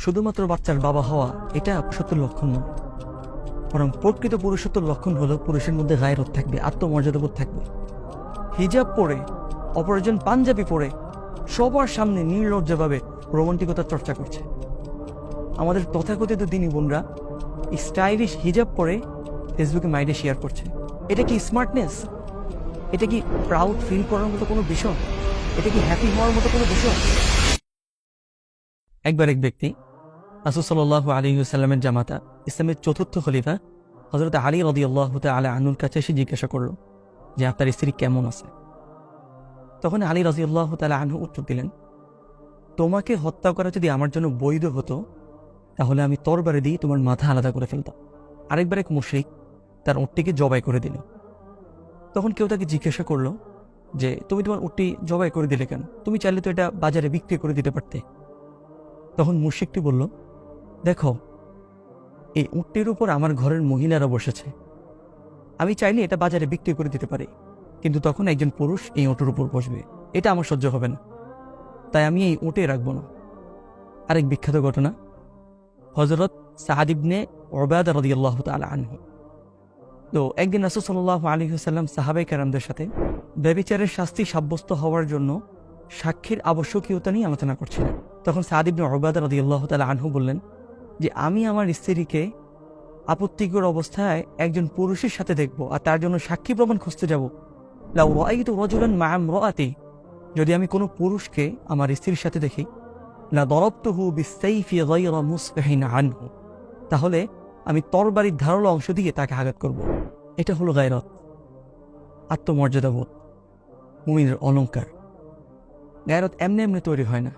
শুধুমাত্র বাচ্চার বাবা হওয়া এটা পুরুষত্বের লক্ষণ নয় বরং প্রকৃত পুরুষত্বের লক্ষণ হলো পুরুষের মধ্যে গায়েরত থাকবে, আত্মমর্যাদাবোধ থাকবে। হিজাব পরে, অপরজন পাঞ্জাবি পরে, সবার সামনে নির্লজ্জভাবে রোমান্টিকতার চর্চা করছে। আমাদের তথাকথিত দিনী বোনরা স্টাইলিশ হিজাব পরে ফেসবুকে মাইন্ডে শেয়ার করছে। এটা কি স্মার্টনেস? এটা কি প্রাউড ফিল করার মতো কোনো বিষয়? এটা কি হ্যাপি হওয়ার মতো কোনো বিষয়? একবার এক ব্যক্তি রাসুল সাল্লাহ আলী সাল্লামের জামাতা, ইসলামের চতুর্থ খলিফা হজরত আলী রদি আল্লাহ আলা আনুর কাছে এসে জিজ্ঞাসা করল যে, আপনার স্ত্রী কেমন আছে? তখন আলী রাজি আল্লাহ তালা আনহু উত্তর দিলেন, তোমাকে হত্যা করা যদি আমার জন্য বৈধ হতো, তাহলে আমি তরবারে দিয়ে তোমার মাথা আলাদা করে ফেলতাম। আরেকবার এক মুশরিক তার উটটিকে জবাই করে দিল। তখন কেউ তাকে জিজ্ঞাসা করল যে, তুমি তোমার উটটি জবাই করে দিলে কেন? তুমি চাইলে তো এটা বাজারে বিক্রি করে দিতে পারতে। তখন মুশিকটি বলল দেখো, এই উটটির উপর আমার ঘরের মহিলারা বসেছে। আমি চাইলে এটা বাজারে বিক্রি করে দিতে পারি, কিন্তু তখন একজন পুরুষ এই উটের উপর বসবে। এটা আমার সহ্য হবে না। তাই আমি এই উটে রাখব না। আরেক বিখ্যাত ঘটনা হজরত সাহাদিবনে ওবায়দ রদিয়াল্লাহ তালা আনহু। তো একদিন রাসুল সাল্লাহ আলী হুসাল্লাম সাহাবাই কারামদের সাথে ব্যবিচারের শাস্তি সাব্যস্ত হওয়ার জন্য সাক্ষীর আবশ্যকীয়তা নিয়ে আলোচনা করছিলেন। তখন সাহাদিবনে ওবায়দ রদিয়াল্লাহ তালা আনহু বললেন যে আমি আমার স্ত্রীকে আপত্তিকর অবস্থায় একজন পুরুষের সাথে দেখব আর তার জন্য সাক্ষী প্রমাণ খুঁজতে যাব। রাজুলান মা'a ইমরাআতি যদি আমি কোনো পুরুষকে আমার স্ত্রীর সাথে দেখি, লা দরবতুহু বিসাইফি গায়রা মুসফিহিন আনহু, তাহলে আমি তরবারির ধারালো অংশ দিয়ে তাকে আঘাত করব। এটা হলো গায়রত, আত্মমর্যাদাবোধ, মুমিনের অলঙ্কার গায়রত এমনি এমনি তৈরি হয় না।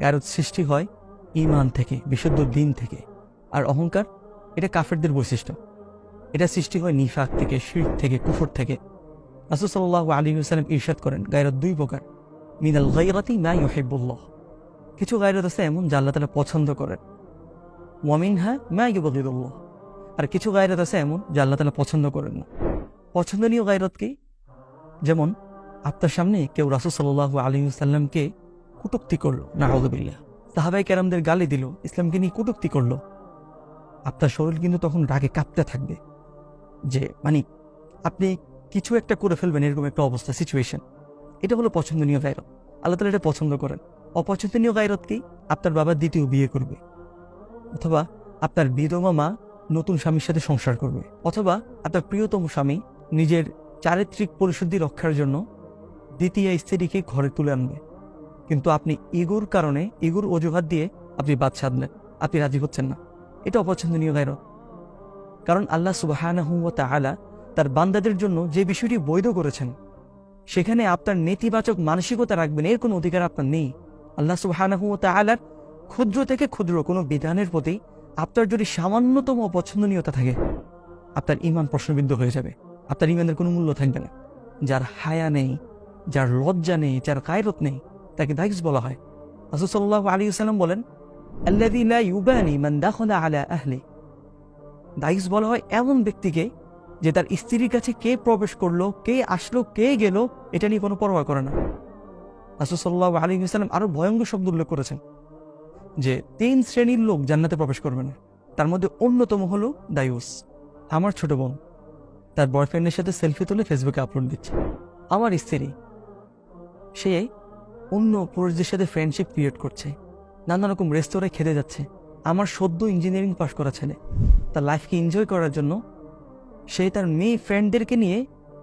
গায়রত সৃষ্টি হয় ইমান থেকে, বিশুদ্ধ দিন থেকে। আর অহংকার, এটা কাফেরদের বৈশিষ্ট্য। এটা সৃষ্টি হয় নিফাক থেকে শির থেকে, কুফর থেকে। রাসুসাল্লাহ আলী সাল্লাম ইরশাদ করেন, গায়রত দুই প্রকার। মিনাল গাইরাতি মা ইউহিবুল্লাহ কিছু গায়রত আছে এমন যা আল্লাহ তালা পছন্দ করেন। ওয়ামিন হা মা ইউবগিদুল্লাহ। আর কিছু গায়রত আছে এমন যা আল্লাহ তালা পছন্দ করেন না। পছন্দনীয় গায়রত কি? যেমন, আপনার সামনে কেউ রাসুল সাল্লাহ আলী সাল্লামকে কুটুক্তি করল না হজবিল্লা সাহাবাই ক্যারামদের গালি দিল, ইসলামকে নিয়ে কুটুক্তি করল। আপনার শরীর কিন্তু তখন রাগে কাঁপতে থাকবে। যে মানে আপনি কিছু একটা করে ফেলবেন এরকম একটা অবস্থা সিচুয়েশন এটা হলো পছন্দনীয় গায়রত। আল্লাহ তালা এটা পছন্দ করেন। অপছন্দনীয় গায়রত কি? আপনার বাবা দ্বিতীয় বিয়ে করবে। অথবা আপনার বিধবা মা নতুন স্বামীর সাথে সংসার করবে। অথবা আপনার প্রিয়তম স্বামী নিজের চারিত্রিক পরিশুদ্ধি রক্ষার জন্য দ্বিতীয় স্ত্রীকে ঘরে তুলে আনবে। কিন্তু আপনি ইগুর কারণে, ইগুর অজুহাত দিয়ে আপনি বাদ সাধলেন আপনি রাজি হচ্ছেন না। এটা অপছন্দনীয় গায়রত কারণ আল্লাহ সুবাহ তাআলা তার বান্দাদের জন্য যে বিষয়টি বৈধ করেছেন, সেখানে আপনার নেতিবাচক মানসিকতা রাখবেন, এর কোনো অধিকার আপনার নেই। আল্লাহ সুবাহ তাআলার ক্ষুদ্র থেকে ক্ষুদ্র কোনো বিধানের প্রতি আপনার যদি সামান্যতম অপছন্দনীয়তা থাকে, আপনার ইমান প্রশ্নবিদ্ধ হয়ে যাবে। আপনার ইমানের কোনো মূল্য থাকবে না। যার হায়া নেই, যার লজ্জা নেই, যার কায়রত নেই তাকে দাইস বলা হয়। রাসূলুল্লাহ আলী বলেন ইউবানি আলা আহলি। দাইস বলা হয় এমন ব্যক্তিকে যে তার স্ত্রীর কাছে কে প্রবেশ করল, কে আসলো, কে গেল, এটা নিয়ে কোনো পরোয়া করে না। রাসূলুল্লাহ আলী সাল্লাম আরও ভয়ঙ্কর শব্দ উল্লেখ করেছেন যে তিন শ্রেণির লোক জান্নাতে প্রবেশ করবে না। তার মধ্যে অন্যতম হলো দায়ুস, আমার ছোট বোন। তার বয়ফ্রেন্ডের সাথে সেলফি তুলে ফেসবুকে আপলোড দিচ্ছে। আমার স্ত্রী, সে অন্য পুরুষদের সাথে ফ্রেন্ডশিপ ক্রিয়েট করছে। নানা রকম রেস্তোরাঁয় খেতে যাচ্ছে। আমার সদ্য ইঞ্জিনিয়ারিং পাশ করা ছেলে। তার লাইফকে এনজয় করার জন্য সে তার মেয়ে ফ্রেন্ডদেরকে নিয়ে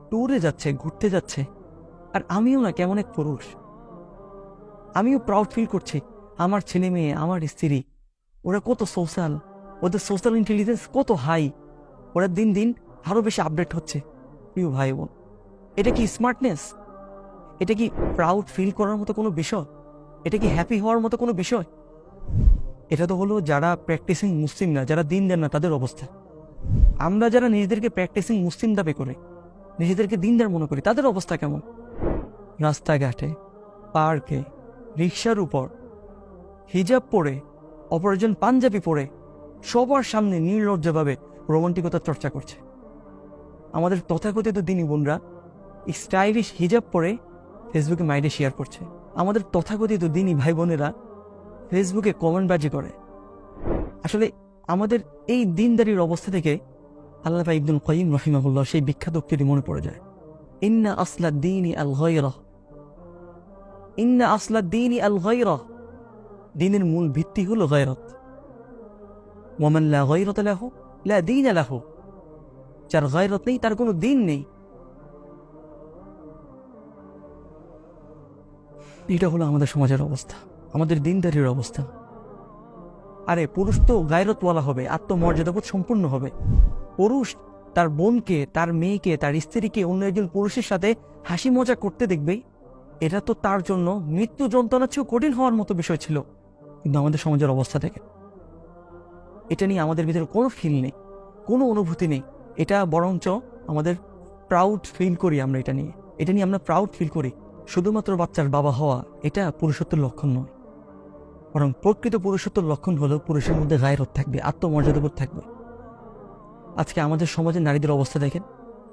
ট্যুরে যাচ্ছে, ঘুরতে যাচ্ছে। আর আমিও না কেমন এক পুরুষ। আমিও প্রাউড ফিল করছি। আমার ছেলে মেয়ে, আমার স্ত্রী, ওরা কত সোশ্যাল ওদের সোশ্যাল ইন্টেলিজেন্স কত হাই ওরা দিন দিন আরও বেশি আপডেট হচ্ছে। প্রিয় ভাই বোন, এটা কি স্মার্টনেস এটা কি প্রাউড ফিল করার মতো কোনো বিষয়? এটা কি হ্যাপি হওয়ার মতো কোনো বিষয়? এটা তো হলো যারা প্র্যাকটিসিং মুসলিম না, যারা দিন দেন না, তাদের অবস্থা। আমরা যারা নিজেদেরকে প্র্যাকটিসিং মুসলিম দাবি করে, নিজেদেরকে দিনদার মনে করি, তাদের অবস্থা কেমন? রাস্তাঘাটে পার্কে রিক্সার উপর, হিজাব পরে অপরজন পাঞ্জাবি পরে, সবার সামনে নির্লজ্জভাবে রোমান্টিকতার চর্চা করছে। আমাদের তথাকথিত দিনী বোনরা স্টাইলিশ হিজাব পরে ফেসবুকে মাইডে শেয়ার করছে। আমাদের তথাকথিত দিনই ভাই বোনেরা ফেসবুকে কমেন্ট বাজি করে। আসলে আমাদের এই দিনদারির অবস্থা থেকে আল্লাহ ইবনুল কয়িম রহিমাহুল্লাহ সেই বিখ্যাত উক্তিটি মনে পড়ে যায়। ইন্না আসলা দিনই আল গৈরহ ইন্না আসলা দিনই আল গৈরহ দিনের মূল ভিত্তি হলো গৈরত ওমান লা গৈরত লাহু, লা দিন লাহু। যার গৈরত নেই, তার কোনো দিন নেই। এটা হলো আমাদের সমাজের অবস্থা, আমাদের দিনদারির অবস্থা। আরে, পুরুষ তো গায়রতওয়ালা হবে, আত্মমর্যাদাবোধ সম্পূর্ণ হবে। পুরুষ তার বোনকে, তার মেয়েকে, তার স্ত্রীকে, অন্য একজন পুরুষের সাথে হাসি মজা করতে দেখবে। এটা তো তার জন্য মৃত্যু যন্ত্রণা চেয়েও কঠিন হওয়ার মতো বিষয় ছিল। কিন্তু আমাদের সমাজের অবস্থা থেকে এটা নিয়ে আমাদের ভিতরে কোনো ফিল নেই, কোনো অনুভূতি নেই। এটা বরঞ্চ আমাদের প্রাউড ফিল করি আমরা এটা নিয়ে। এটা নিয়ে আমরা প্রাউড ফিল করি। শুধুমাত্র বাচ্চার বাবা হওয়া এটা পুরুষত্বের লক্ষণ নয়। বরং প্রকৃত পুরুষত্বের লক্ষণ হলো পুরুষের মধ্যে গায়রত থাকবে আত্মমর্যাদাবোধ থাকবে। আজকে আমাদের সমাজে নারীদের অবস্থা দেখেন,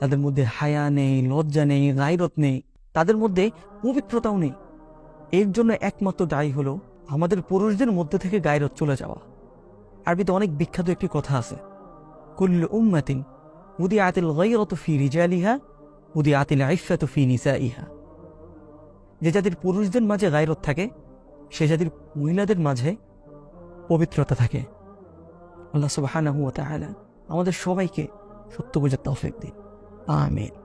তাদের মধ্যে হায়া নেই, লজ্জা নেই গায়রত নেই, তাদের মধ্যে পবিত্রতাও নেই। এর জন্য একমাত্র দায়ী হলো আমাদের পুরুষদের মধ্যে থেকে গায়রত চলে যাওয়া। আরবিতে অনেক বিখ্যাত একটি কথা আছে, কুল্লু উম্মাতিন উদি আতিল গাইরত ফি রিজালিহা উদি আতিল আইফাত ফি নিসাইহা যে জাতির পুরুষদের মাঝে গায়রত থাকে, সে জাতির মহিলাদের মাঝে পবিত্রতা থাকে। আল্লাহ সব হানা তাহলে আমাদের সবাইকে সত্য বোঝার তৌফিক দিন। আমিন।